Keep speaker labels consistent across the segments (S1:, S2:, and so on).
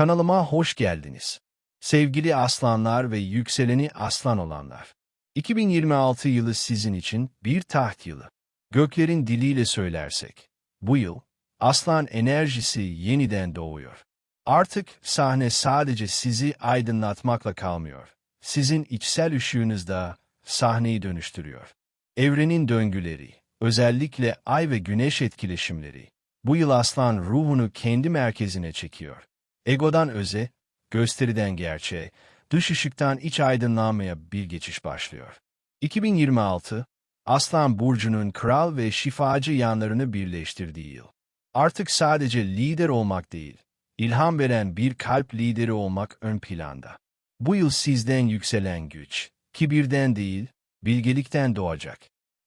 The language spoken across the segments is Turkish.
S1: Kanalıma hoş geldiniz. Sevgili aslanlar ve yükseleni aslan olanlar. 2026 yılı sizin için bir taht yılı. Göklerin diliyle söylersek, bu yıl aslan enerjisi yeniden doğuyor. Artık sahne sadece sizi aydınlatmakla kalmıyor. Sizin içsel ışığınız da sahneyi dönüştürüyor. Evrenin döngüleri, özellikle ay ve güneş etkileşimleri, bu yıl aslan ruhunu kendi merkezine çekiyor. Egodan öze, gösteriden gerçeğe, dış ışıktan iç aydınlanmaya bir geçiş başlıyor. 2026, Aslan Burcu'nun kral ve şifacı yanlarını birleştirdiği yıl. Artık sadece lider olmak değil, ilham veren bir kalp lideri olmak ön planda. Bu yıl sizden yükselen güç, kibirden değil, bilgelikten doğacak.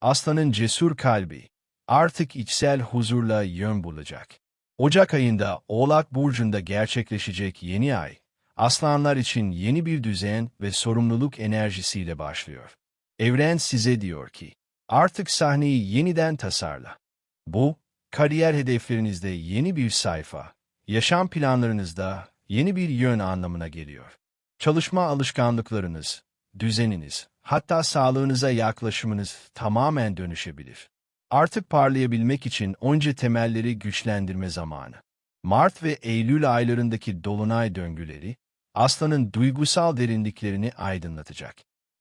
S1: Aslanın cesur kalbi, artık içsel huzurla yön bulacak. Ocak ayında Oğlak Burcu'nda gerçekleşecek yeni ay, aslanlar için yeni bir düzen ve sorumluluk enerjisiyle başlıyor. Evren size diyor ki, artık sahneyi yeniden tasarla. Bu, kariyer hedeflerinizde yeni bir sayfa, yaşam planlarınızda yeni bir yön anlamına geliyor. Çalışma alışkanlıklarınız, düzeniniz, hatta sağlığınıza yaklaşımınız tamamen dönüşebilir. Artık parlayabilmek için önce temelleri güçlendirme zamanı. Mart ve Eylül aylarındaki dolunay döngüleri, aslanın duygusal derinliklerini aydınlatacak.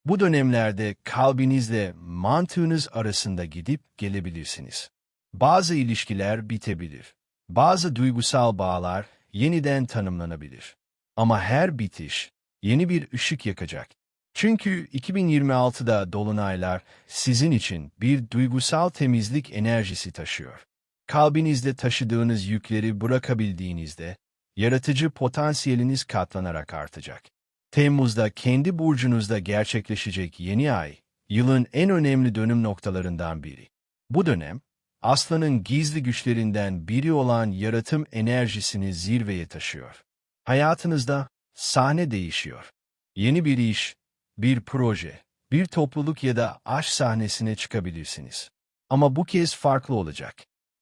S1: Bu dönemlerde kalbinizle mantığınız arasında gidip gelebilirsiniz. Bazı ilişkiler bitebilir. Bazı duygusal bağlar yeniden tanımlanabilir. Ama her bitiş yeni bir ışık yakacak. Çünkü 2026'da dolunaylar sizin için bir duygusal temizlik enerjisi taşıyor. Kalbinizde taşıdığınız yükleri bırakabildiğinizde, yaratıcı potansiyeliniz katlanarak artacak. Temmuz'da kendi burcunuzda gerçekleşecek yeni ay, yılın en önemli dönüm noktalarından biri. Bu dönem, aslanın gizli güçlerinden biri olan yaratım enerjisini zirveye taşıyor. Hayatınızda sahne değişiyor. Yeni bir iş, bir proje, bir topluluk ya da aşk sahnesine çıkabilirsiniz. Ama bu kez farklı olacak.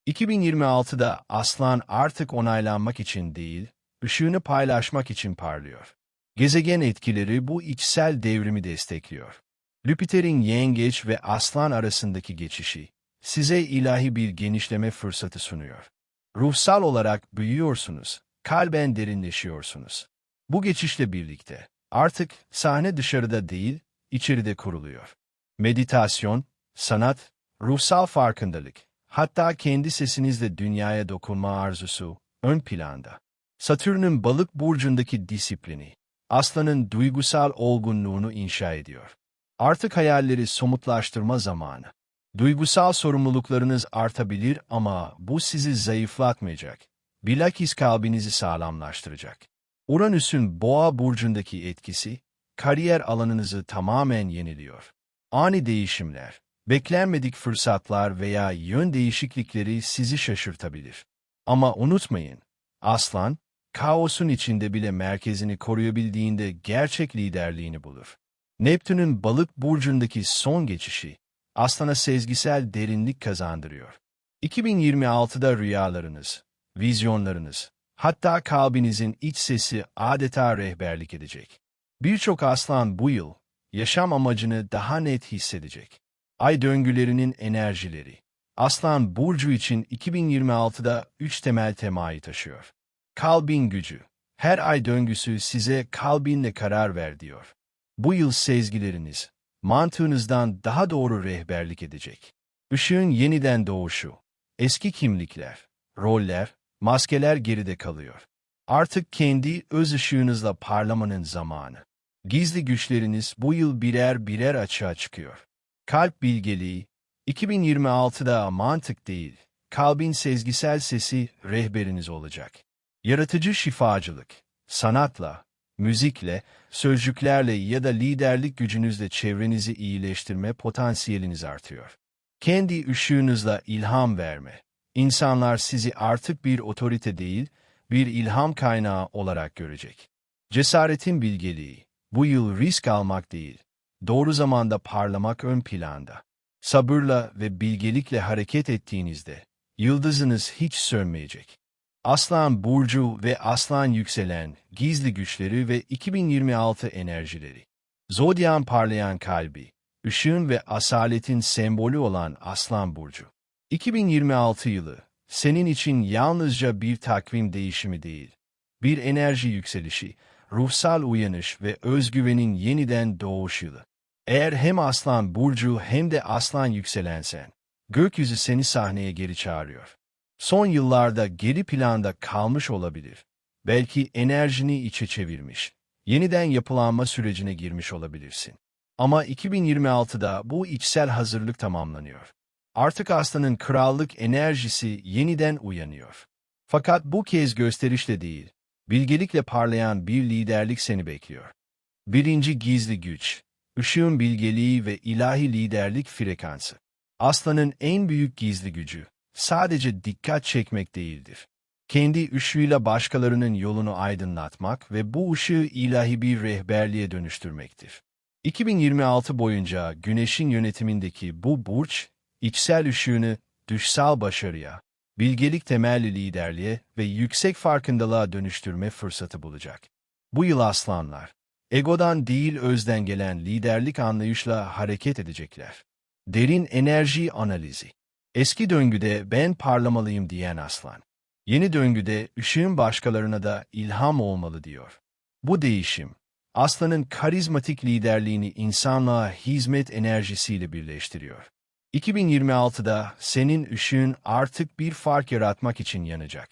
S1: 2026'da Aslan artık onaylanmak için değil, ışığını paylaşmak için parlıyor. Gezegen etkileri bu içsel devrimi destekliyor. Jüpiter'in yengeç ve aslan arasındaki geçişi, size ilahi bir genişleme fırsatı sunuyor. Ruhsal olarak büyüyorsunuz, kalben derinleşiyorsunuz. Bu geçişle birlikte, Artık sahne dışarıda değil, içeride kuruluyor. Meditasyon, sanat, ruhsal farkındalık, hatta kendi sesinizle dünyaya dokunma arzusu ön planda. Satürn'ün balık burcundaki disiplini, aslanın duygusal olgunluğunu inşa ediyor. Artık hayalleri somutlaştırma zamanı. Duygusal sorumluluklarınız artabilir ama bu sizi zayıflatmayacak. Bilakis kalbinizi sağlamlaştıracak. Uranüs'ün boğa burcundaki etkisi, kariyer alanınızı tamamen yeniliyor. Ani değişimler, beklenmedik fırsatlar veya yön değişiklikleri sizi şaşırtabilir. Ama unutmayın, aslan, kaosun içinde bile merkezini koruyabildiğinde gerçek liderliğini bulur. Neptün'ün balık burcundaki son geçişi, aslana sezgisel derinlik kazandırıyor. 2026'da rüyalarınız, vizyonlarınız, Hatta kalbinizin iç sesi adeta rehberlik edecek. Birçok aslan bu yıl yaşam amacını daha net hissedecek. Ay döngülerinin enerjileri. Aslan Burcu için 2026'da üç temel temayı taşıyor. Kalbin gücü. Her ay döngüsü size kalbinle karar ver diyor. Bu yıl sezgileriniz, mantığınızdan daha doğru rehberlik edecek. Işığın yeniden doğuşu, eski kimlikler, roller, Maskeler geride kalıyor. Artık kendi öz ışığınızla parlamanın zamanı. Gizli güçleriniz bu yıl birer birer açığa çıkıyor. Kalp bilgeliği, 2026'da mantık değil, kalbin sezgisel sesi rehberiniz olacak. Yaratıcı şifacılık, sanatla, müzikle, sözcüklerle ya da liderlik gücünüzle çevrenizi iyileştirme potansiyeliniz artıyor. Kendi ışığınızla ilham verme, İnsanlar sizi artık bir otorite değil, bir ilham kaynağı olarak görecek. Cesaretin bilgeliği, bu yıl risk almak değil, doğru zamanda parlamak ön planda. Sabırla ve bilgelikle hareket ettiğinizde, yıldızınız hiç sönmeyecek. Aslan Burcu ve Aslan Yükselen, gizli güçleri ve 2026 enerjileri. Zodyan parlayan kalbi, ışığın ve asaletin sembolü olan Aslan Burcu. 2026 yılı, senin için yalnızca bir takvim değişimi değil, bir enerji yükselişi, ruhsal uyanış ve özgüvenin yeniden doğuş yılı. Eğer hem Aslan Burcu hem de Aslan yükselensen, gökyüzü seni sahneye geri çağırıyor. Son yıllarda geri planda kalmış olabilir. Belki enerjini içe çevirmiş, yeniden yapılanma sürecine girmiş olabilirsin. Ama 2026'da bu içsel hazırlık tamamlanıyor. Artık aslanın krallık enerjisi yeniden uyanıyor. Fakat bu kez gösterişle değil, bilgelikle parlayan bir liderlik seni bekliyor. Birinci gizli güç, ışığın bilgeliği ve ilahi liderlik frekansı. Aslanın en büyük gizli gücü, sadece dikkat çekmek değildir. Kendi ışığıyla başkalarının yolunu aydınlatmak ve bu ışığı ilahi bir rehberliğe dönüştürmektir. 2026 boyunca Güneş'in yönetimindeki bu burç, içsel ışığını düşsel başarıya, bilgelik temelli liderliğe ve yüksek farkındalığa dönüştürme fırsatı bulacak. Bu yıl aslanlar, egodan değil özden gelen liderlik anlayışla hareket edecekler. Derin enerji analizi. Eski döngüde ben parlamalıyım diyen aslan. Yeni döngüde ışığın başkalarına da ilham olmalı diyor. Bu değişim, aslanın karizmatik liderliğini insanlığa hizmet enerjisiyle birleştiriyor. 2026'da senin ışığın artık bir fark yaratmak için yanacak.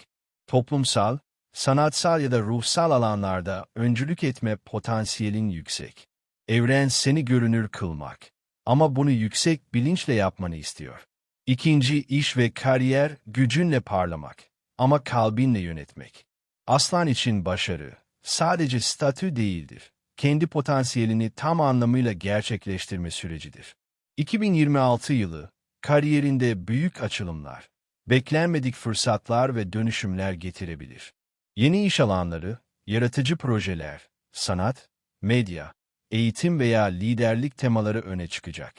S1: Toplumsal, sanatsal ya da ruhsal alanlarda öncülük etme potansiyelin yüksek. Evren seni görünür kılmak. Ama bunu yüksek bilinçle yapmanı istiyor. İkinci iş ve kariyer gücünle parlamak. Ama kalbinle yönetmek. Aslan için başarı sadece statü değildir. Kendi potansiyelini tam anlamıyla gerçekleştirme sürecidir. 2026 yılı, kariyerinde büyük açılımlar, beklenmedik fırsatlar ve dönüşümler getirebilir. Yeni iş alanları, yaratıcı projeler, sanat, medya, eğitim veya liderlik temaları öne çıkacak.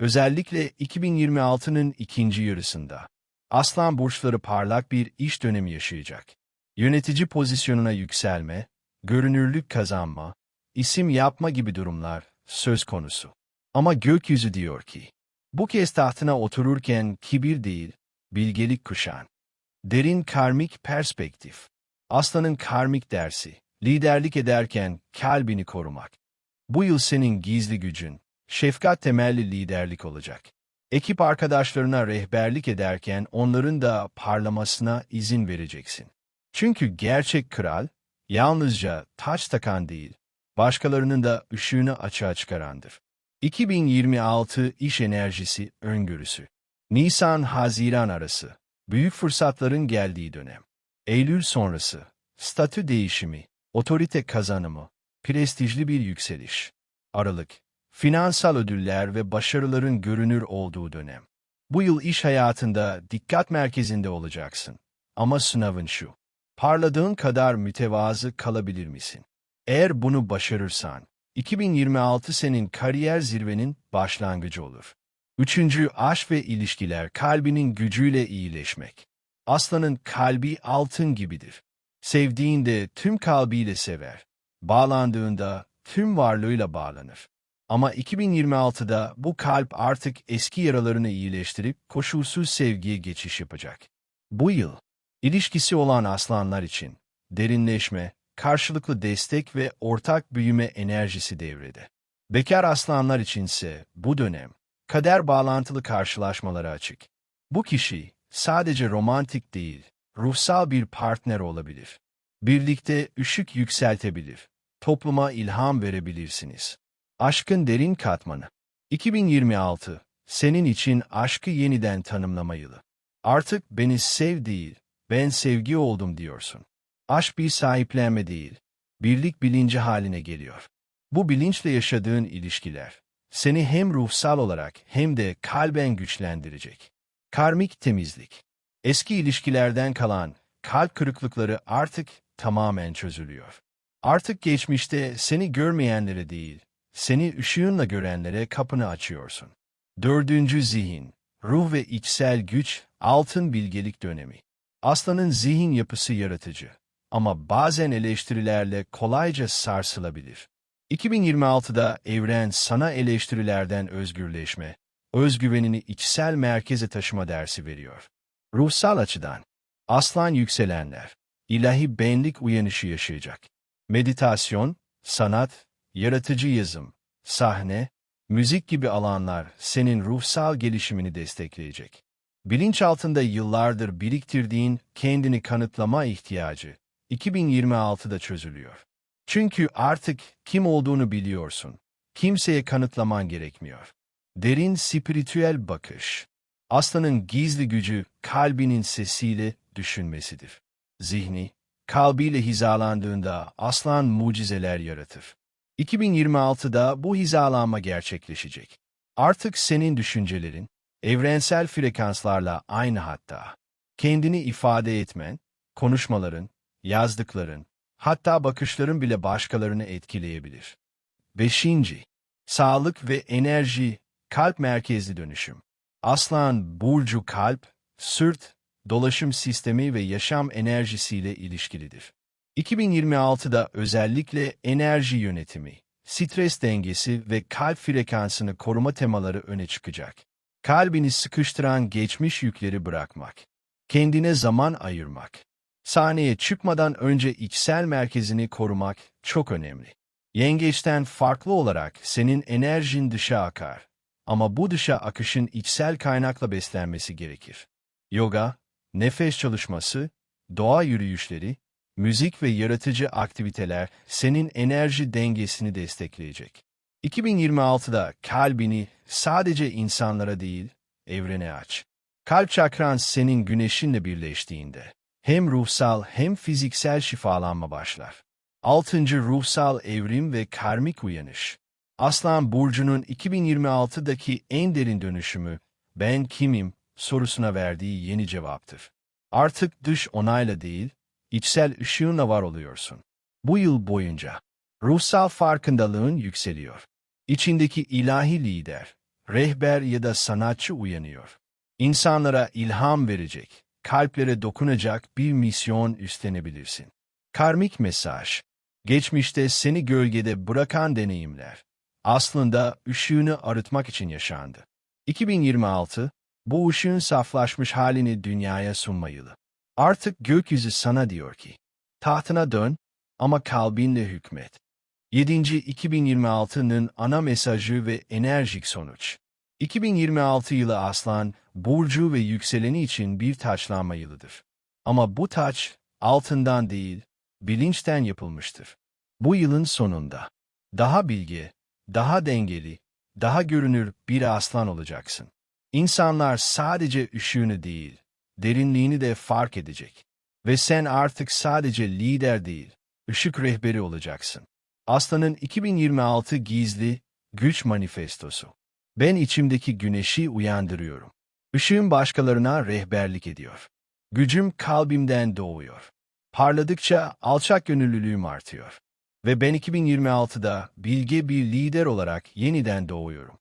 S1: Özellikle 2026'nın ikinci yarısında, Aslan burçları parlak bir iş dönemi yaşayacak. Yönetici pozisyonuna yükselme, görünürlük kazanma, isim yapma gibi durumlar söz konusu. Ama gökyüzü diyor ki, bu kez tahtına otururken kibir değil, bilgelik kuşan. Derin karmik perspektif. Aslanın karmik dersi, liderlik ederken kalbini korumak. Bu yıl senin gizli gücün, şefkat temelli liderlik olacak. Ekip arkadaşlarına rehberlik ederken onların da parlamasına izin vereceksin. Çünkü gerçek kral, yalnızca taç takan değil, başkalarının da ışığını açığa çıkarandır. 2026 iş enerjisi öngörüsü. Nisan-Haziran arası. Büyük fırsatların geldiği dönem. Eylül sonrası. Statü değişimi, otorite kazanımı, prestijli bir yükseliş. Aralık. Finansal ödüller ve başarıların görünür olduğu dönem. Bu yıl iş hayatında dikkat merkezinde olacaksın. Ama sınavın şu. Parladığın kadar mütevazı kalabilir misin? Eğer bunu başarırsan, 2026 senin kariyer zirvenin başlangıcı olur. Üçüncü, aşk ve ilişkiler kalbinin gücüyle iyileşmek. Aslanın kalbi altın gibidir. Sevdiğinde tüm kalbiyle sever. Bağlandığında tüm varlığıyla bağlanır. Ama 2026'da bu kalp artık eski yaralarını iyileştirip koşulsuz sevgiye geçiş yapacak. Bu yıl, ilişkisi olan aslanlar için derinleşme, karşılıklı destek ve ortak büyüme enerjisi devrede. Bekar aslanlar içinse bu dönem, kader bağlantılı karşılaşmalara açık. Bu kişi sadece romantik değil, ruhsal bir partner olabilir. Birlikte ışık yükseltebilir, topluma ilham verebilirsiniz. Aşkın derin katmanı 2026, senin için aşkı yeniden tanımlama yılı. Artık beni sev değil, ben sevgi oldum diyorsun. Aşk bir sahiplenme değil, birlik bilinci haline geliyor. Bu bilinçle yaşadığın ilişkiler, seni hem ruhsal olarak hem de kalben güçlendirecek. Karmik temizlik. Eski ilişkilerden kalan kalp kırıklıkları artık tamamen çözülüyor. Artık geçmişte seni görmeyenlere değil, seni ışığınla görenlere kapını açıyorsun. Dördüncü zihin, ruh ve içsel güç, altın bilgelik dönemi. Aslanın zihin yapısı yaratıcı ama bazen eleştirilerle kolayca sarsılabilir. 2026'da evren sana eleştirilerden özgürleşme, özgüvenini içsel merkeze taşıma dersi veriyor. Ruhsal açıdan, aslan yükselenler, ilahi benlik uyanışı yaşayacak. Meditasyon, sanat, yaratıcı yazım, sahne, müzik gibi alanlar senin ruhsal gelişimini destekleyecek. Bilinçaltında yıllardır biriktirdiğin kendini kanıtlama ihtiyacı 2026'da çözülüyor. Çünkü artık kim olduğunu biliyorsun. Kimseye kanıtlaman gerekmiyor. Derin spiritüel bakış. Aslanın gizli gücü kalbinin sesiyle düşünmesidir. Zihni, kalbiyle hizalandığında aslan mucizeler yaratır. 2026'da bu hizalanma gerçekleşecek. Artık senin düşüncelerin, evrensel frekanslarla aynı hatta. Kendini ifade etmen, konuşmaların, yazdıkların, hatta bakışların bile başkalarını etkileyebilir. Beşinci, sağlık ve enerji, kalp merkezli dönüşüm. Aslan, burcu kalp, sırt, dolaşım sistemi ve yaşam enerjisiyle ilişkilidir. 2026'da özellikle enerji yönetimi, stres dengesi ve kalp frekansını koruma temaları öne çıkacak. Kalbini sıkıştıran geçmiş yükleri bırakmak, kendine zaman ayırmak, sahneye çıkmadan önce içsel merkezini korumak çok önemli. Yengeçten farklı olarak senin enerjin dışa akar. Ama bu dışa akışın içsel kaynakla beslenmesi gerekir. Yoga, nefes çalışması, doğa yürüyüşleri, müzik ve yaratıcı aktiviteler senin enerji dengesini destekleyecek. 2026'da kalbini sadece insanlara değil, evrene aç. Kalp çakran senin güneşinle birleştiğinde hem ruhsal hem fiziksel şifalanma başlar. Altıncı ruhsal evrim ve karmik uyanış. Aslan Burcu'nun 2026'daki en derin dönüşümü, ben kimim sorusuna verdiği yeni cevaptır. Artık dış onayla değil, içsel ışığınla var oluyorsun. Bu yıl boyunca ruhsal farkındalığın yükseliyor. İçindeki ilahi lider, rehber ya da sanatçı uyanıyor. İnsanlara ilham verecek, kalplere dokunacak bir misyon üstlenebilirsin. Karmik mesaj, geçmişte seni gölgede bırakan deneyimler, aslında ışığını arıtmak için yaşandı. 2026, bu ışığın saflaşmış halini dünyaya sunma yılı. Artık gökyüzü sana diyor ki, tahtına dön ama kalbinle hükmet. 7. 2026'nın ana mesajı ve enerjik sonuç. 2026 yılı Aslan, Burcu ve yükseleni için bir taçlanma yılıdır. Ama bu taç, altından değil, bilinçten yapılmıştır. Bu yılın sonunda, daha bilgi, daha dengeli, daha görünür bir aslan olacaksın. İnsanlar sadece ışığını değil, derinliğini de fark edecek. Ve sen artık sadece lider değil, ışık rehberi olacaksın. Aslanın 2026 gizli, güç manifestosu. Ben içimdeki güneşi uyandırıyorum. Işığım başkalarına rehberlik ediyor. Gücüm kalbimden doğuyor. Parladıkça alçak gönüllülüğüm artıyor. Ve ben 2026'da bilge bir lider olarak yeniden doğuyorum.